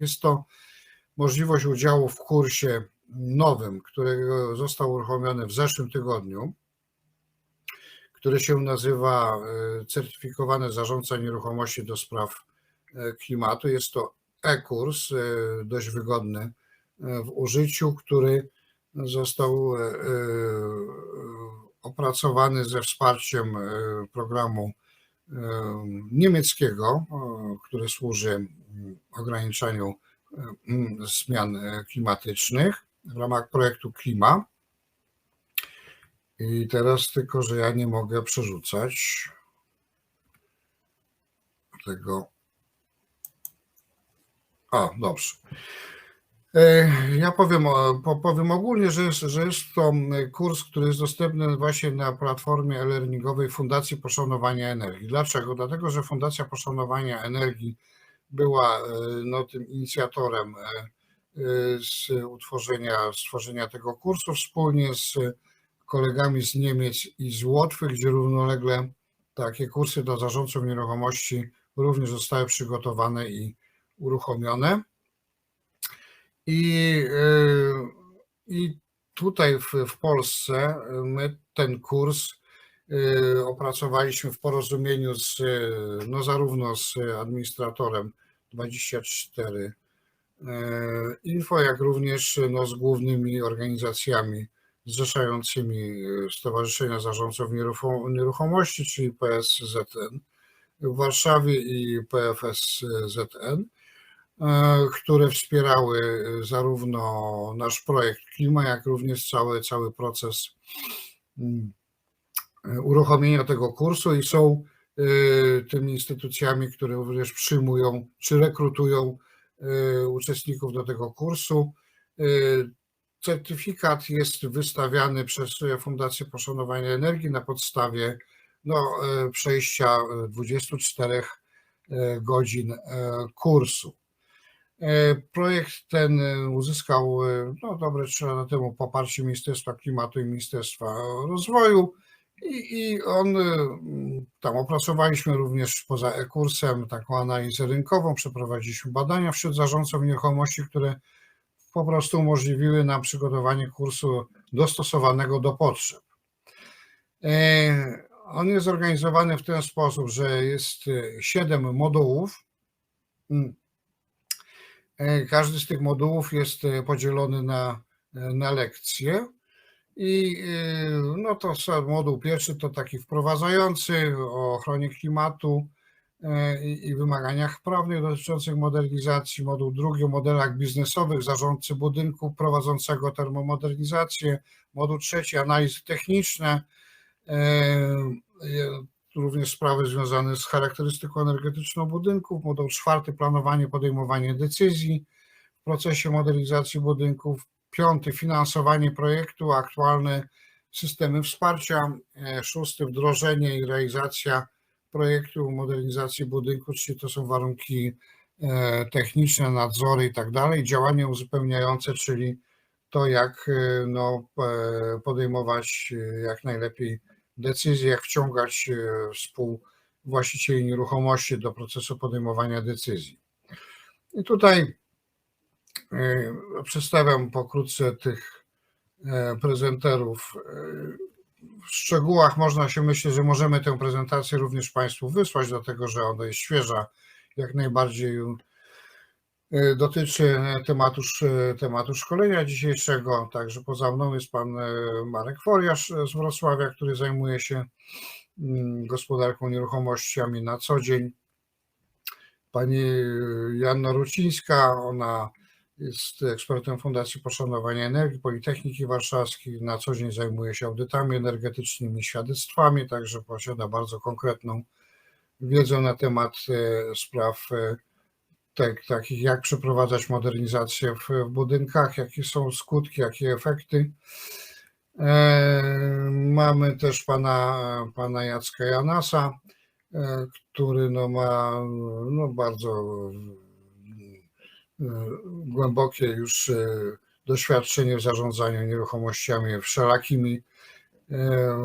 Jest to możliwość udziału w kursie nowym, który został uruchomiony w zeszłym tygodniu, który się nazywa e, Certyfikowany Zarządca Nieruchomości do Spraw e, Klimatu. Jest to e-kurs, e, dość wygodny w użyciu, który został opracowany ze wsparciem programu niemieckiego, który służy ograniczaniu zmian klimatycznych w ramach projektu Klima. I teraz tylko, że ja nie mogę przerzucać tego. O, dobrze. E, ja powiem, powiem ogólnie, że jest, że jest to kurs, który jest dostępny właśnie na platformie e-learningowej Fundacji Poszanowania Energii. Dlaczego? Dlatego, że Fundacja Poszanowania Energii była e, no, tym inicjatorem e, z utworzenia, stworzenia tego kursu wspólnie z kolegami z Niemiec i z Łotwy, gdzie równolegle takie kursy dla zarządców nieruchomości również zostały przygotowane i uruchomione. I, i tutaj w, w Polsce my ten kurs opracowaliśmy w porozumieniu z, no zarówno z administratorem 24 y, Info, jak również no, z głównymi organizacjami zrzeszającymi Stowarzyszenia Zarządców Nieruchomości, czyli PSZN w Warszawie i PFSZN. Które wspierały zarówno nasz projekt Klima, jak również cały, cały proces mm, uruchomienia tego kursu i są e, tymi instytucjami, które również przyjmują czy rekrutują e, uczestników do tego kursu. Certyfikat jest wystawiany przez Fundację Poszanowania Energii na podstawie no, przejścia 24 godzin kursu. E, projekt ten e, uzyskał e, no, dobre trzy lata temu poparcie Ministerstwa Klimatu i Ministerstwa Rozwoju i, i on tam opracowaliśmy również poza e-kursem taką analizę rynkową, przeprowadziliśmy badania wśród zarządców nieruchomości, które po prostu umożliwiły nam przygotowanie kursu dostosowanego do potrzeb. On jest zorganizowany w ten sposób, że jest siedem modułów E, każdy z tych modułów jest e, podzielony na, e, na lekcje. I no to moduł pierwszy to taki wprowadzający o ochronie klimatu i, i wymaganiach prawnych dotyczących modernizacji. Moduł drugi o modelach biznesowych zarządcy budynku prowadzącego termomodernizację. Moduł trzeci analizy techniczne również sprawy związane z charakterystyką energetyczną budynków. Moduł czwarty planowanie, podejmowanie decyzji w procesie modernizacji budynków. Piąty finansowanie projektu, aktualne systemy wsparcia. E, szósty wdrożenie i realizacja projektu modernizacji budynku, czyli to są warunki e, techniczne, nadzory i tak dalej. Działania uzupełniające, czyli to, jak e, no, podejmować jak najlepiej decyzje, jak wciągać współwłaścicieli nieruchomości do procesu podejmowania decyzji. I tutaj przedstawiam pokrótce tych e, prezenterów. W szczegółach można się myśleć, że możemy tę prezentację również Państwu wysłać, dlatego że ona jest świeża, jak najbardziej E, dotyczy tematu, tematu szkolenia dzisiejszego. Także poza mną jest pan e, Marek Foriasz z Wrocławia, który zajmuje się mm, gospodarką nieruchomościami na co dzień. Pani Janna Rucińska, ona jest ekspertem Fundacji Poszanowania Energii Politechniki Warszawskiej. Na co dzień zajmuje się audytami energetycznymi, świadectwami, także posiada bardzo konkretną wiedzę na temat e, spraw tak, takich jak przeprowadzać modernizację w, w budynkach, jakie są skutki, jakie efekty. E, mamy też pana, pana Jacka Janasa, e, który no ma no bardzo e, głębokie już doświadczenie w zarządzaniu nieruchomościami wszelakimi,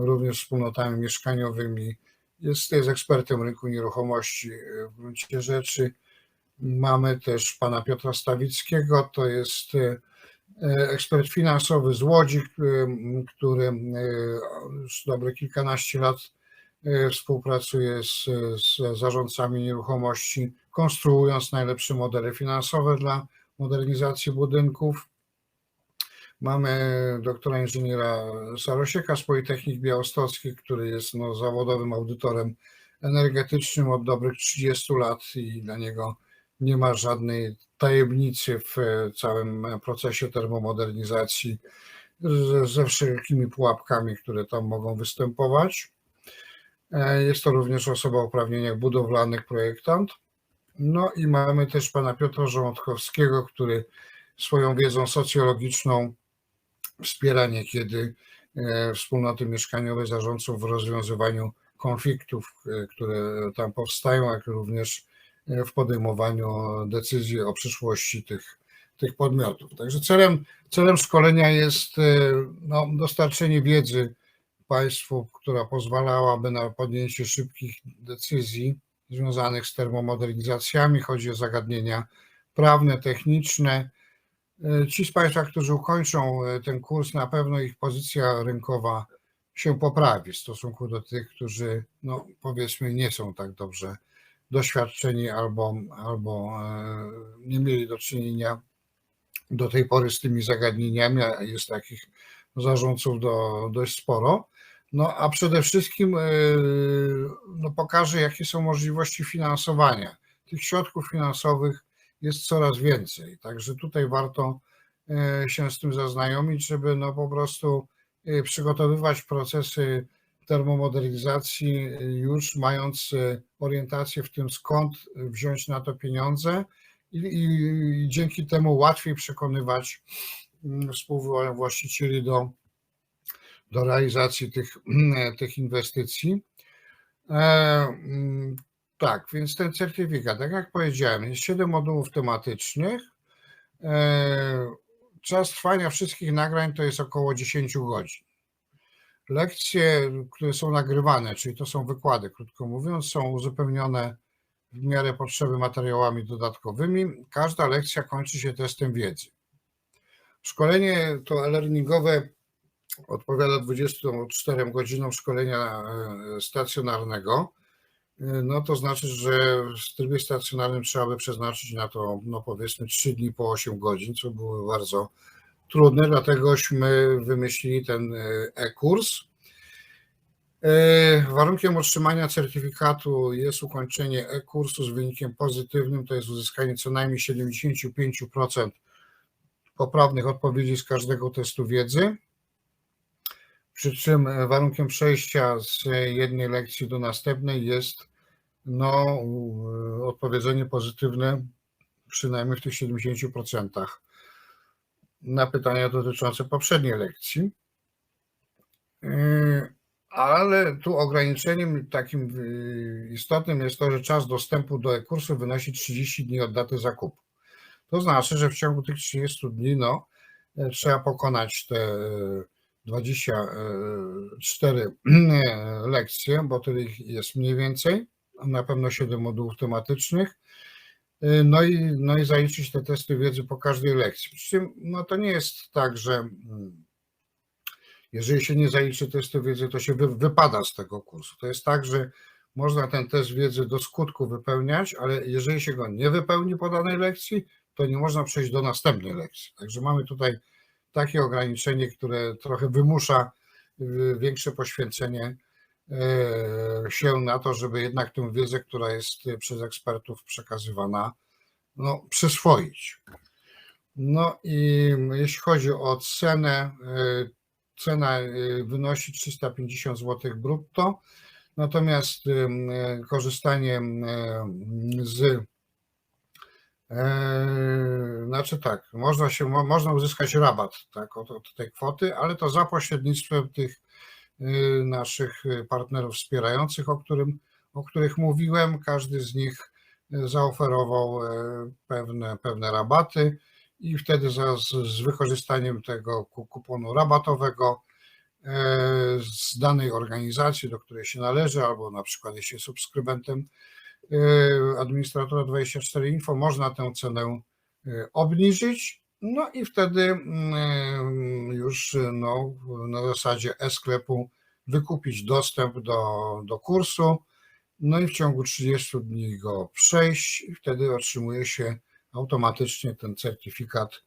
również wspólnotami mieszkaniowymi. Jest, jest ekspertem rynku nieruchomości w gruncie rzeczy Mamy też pana Piotra Stawickiego, to jest ekspert finansowy z Łodzi, który już dobre kilkanaście lat współpracuje z, z zarządcami nieruchomości, konstruując najlepsze modele finansowe dla modernizacji budynków. Mamy doktora inżyniera Sarosieka z Politechniki Białostockiej, który jest no, zawodowym audytorem energetycznym od dobrych 30 lat i dla niego nie ma żadnej tajemnicy w całym procesie termomodernizacji ze wszelkimi pułapkami, które tam mogą występować. Jest to również osoba o uprawnieniach budowlanych, projektant. No i mamy też pana Piotra Żołądkowskiego, który swoją wiedzą socjologiczną wspiera niekiedy e, wspólnoty mieszkaniowe zarządców w rozwiązywaniu konfliktów, e, które tam powstają, jak również e, w podejmowaniu decyzji o przyszłości tych, tych podmiotów. Także celem, celem szkolenia jest no, dostarczenie wiedzy państwu, która pozwalałaby na podjęcie szybkich decyzji związanych z termomodernizacjami. Chodzi o zagadnienia prawne, techniczne. Ci z Państwa, którzy ukończą ten kurs, na pewno ich pozycja rynkowa się poprawi w stosunku do tych, którzy, no, powiedzmy, nie są tak dobrze doświadczeni albo, albo e, nie mieli do czynienia do tej pory z tymi zagadnieniami, a jest takich zarządców do, dość sporo. No a przede wszystkim e, no, pokaże, jakie są możliwości finansowania. Tych środków finansowych jest coraz więcej, także tutaj warto e, się z tym zaznajomić, żeby no po prostu e, przygotowywać procesy termomodernizacji już mając orientację w tym, skąd wziąć na to pieniądze i, i dzięki temu łatwiej przekonywać mm, współwłaścicieli do do realizacji tych, tych inwestycji. E, mm, tak, więc ten certyfikat, tak jak powiedziałem, jest 7 modułów tematycznych. E, czas trwania wszystkich nagrań to jest około 10 godzin. Lekcje, które są nagrywane, czyli to są wykłady, krótko mówiąc, są uzupełnione w miarę potrzeby materiałami dodatkowymi. Każda lekcja kończy się testem wiedzy. Szkolenie to e-learningowe odpowiada 24 godzinom szkolenia e, stacjonarnego, e, no to znaczy, że w trybie stacjonarnym trzeba by przeznaczyć na to, no powiedzmy 3 dni po 8 godzin, co było bardzo trudne, dlategośmy wymyślili ten e, e-kurs. Warunkiem otrzymania certyfikatu jest ukończenie e-kursu z wynikiem pozytywnym, to jest uzyskanie co najmniej 75% poprawnych odpowiedzi z każdego testu wiedzy przy czym e, warunkiem przejścia z jednej lekcji do następnej jest no, e, odpowiedzenie pozytywne przynajmniej w tych 70% na pytania dotyczące poprzedniej lekcji. E, ale tu ograniczeniem takim istotnym jest to, że czas dostępu do e-kursu wynosi 30 dni od daty zakupu. To znaczy, że w ciągu tych 30 dni no, trzeba pokonać te 24 lekcje, bo tyle ich jest mniej więcej, na pewno 7 modułów tematycznych. No i, no i zaliczyć te testy wiedzy po każdej lekcji. Przy czym no to nie jest tak, że mm, jeżeli się nie zaliczy testu wiedzy, to się wy, wypada z tego kursu. To jest tak, że można ten test wiedzy do skutku wypełniać, ale jeżeli się go nie wypełni po danej lekcji, to nie można przejść do następnej lekcji. Także mamy tutaj takie ograniczenie, które trochę wymusza y, większe poświęcenie y, się na to, żeby jednak tę wiedzę, która jest przez ekspertów przekazywana, no, przyswoić. No i jeśli chodzi o cenę, y, cena wynosi 350 zł brutto, natomiast korzystanie z znaczy tak, można się, można uzyskać rabat tak, od, od tej kwoty, ale to za pośrednictwem tych y, naszych partnerów wspierających, o, którym, o których mówiłem. Każdy z nich zaoferował e, pewne, pewne rabaty i wtedy za, z, wykorzystaniem tego kuponu rabatowego e, z danej organizacji, do której się należy, albo na przykład jeśli subskrybentem administratora 24 Info można tę cenę e, obniżyć, no i wtedy mm, już no, na zasadzie e-sklepu wykupić dostęp do, do kursu, no i w ciągu 30 dni go przejść i wtedy otrzymuje się automatycznie ten certyfikat